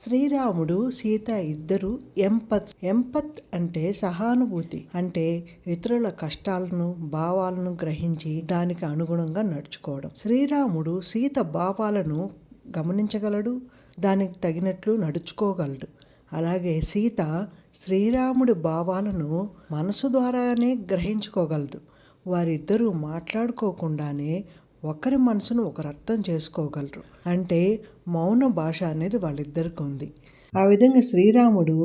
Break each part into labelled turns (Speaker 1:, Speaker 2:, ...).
Speaker 1: శ్రీరాముడు సీత ఇద్దరు ఎంపత్ ఎంపత్ అంటే సహానుభూతి అంటే ఇతరుల కష్టాలను భావాలను గ్రహించి దానికి అనుగుణంగా నడుచుకోవడం. శ్రీరాముడు సీత భావాలను గమనించగలడు దానికి తగినట్లు నడుచుకోగలడు. అలాగే సీత శ్రీరాముడి భావాలను మనసు ద్వారానే గ్రహించుకోగలదు. వారిద్దరూ మాట్లాడుకోకుండానే ఒకరి మనసును ఒకరు అర్థం చేసుకోగలరు. అంటే మౌన భాష అనేది వాళ్ళిద్దరికి ఉంది. ఆ విధంగా శ్రీరాముడు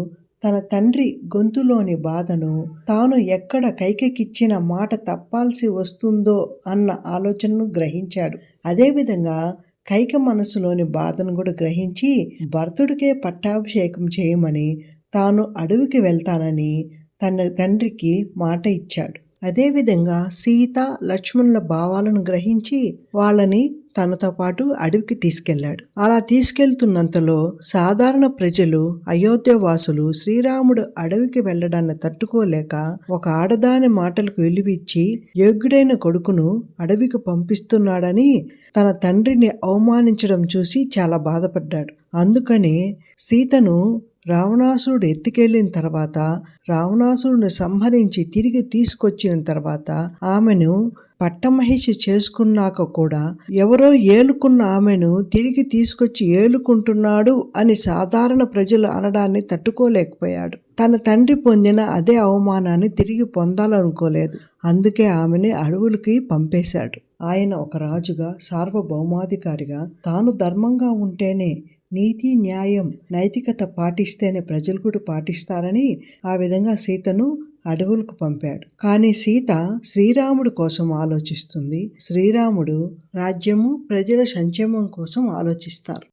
Speaker 1: తన తండ్రి గొంతులోని బాధను తాను ఎక్కడ కైకెక్కిచ్చిన మాట తప్పాల్సి వస్తుందో అన్న ఆలోచనను గ్రహించాడు. అదేవిధంగా కైక మనసులోని బాధను కూడా గ్రహించి భరతుడికే పట్టాభిషేకం చేయమని తాను అడవికి వెళ్తానని తన తండ్రికి మాట ఇచ్చాడు. అదేవిధంగా సీత లక్ష్మణుల భావాలను గ్రహించి వాళ్ళని తనతో పాటు అడవికి తీసుకెళ్ళాడు అలా తీసుకెళ్తున్నంతలో సాధారణ ప్రజలు అయోధ్య వాసులు శ్రీరాముడు అడవికి వెళ్ళడాన్ని తట్టుకోలేక ఒక ఆడదాని మాటలకు విలువిచ్చి యోగ్యుడైన కొడుకును అడవికి పంపిస్తున్నాడని తన తండ్రిని అవమానించడం చూసి చాలా బాధపడ్డాడు. అందుకని సీతను రావణాసురుడు ఎత్తుకెళ్ళిన తర్వాత రావణాసురుడిని సంహరించి తిరిగి తీసుకొచ్చిన తర్వాత ఆమెను పట్టమహిషి చేసుకున్నాక కూడా ఎవరో ఏలుకున్న ఆమెను తిరిగి తీసుకొచ్చి ఏలుకుంటున్నాడు అని సాధారణ ప్రజలు అనడాన్ని తట్టుకోలేకపోయాడు. తన తండ్రి పొందిన అదే అవమానాన్ని తిరిగి పొందాలనుకోలేదు. అందుకే ఆమెని అడవులకి పంపేశాడు. ఆయన ఒక రాజుగా సార్వభౌమాధికారిగా తాను ధర్మంగా ఉంటేనే నీతి న్యాయం నైతికత పాటిస్తేనే ప్రజలు కూడా పాటిస్తారని ఆ విధంగా సీతను అడవులకు పంపాడు. కానీ సీత శ్రీరాముడు కోసం ఆలోచిస్తుంది. శ్రీరాముడు రాజ్యము ప్రజల సంక్షేమం కోసం ఆలోచిస్తారు.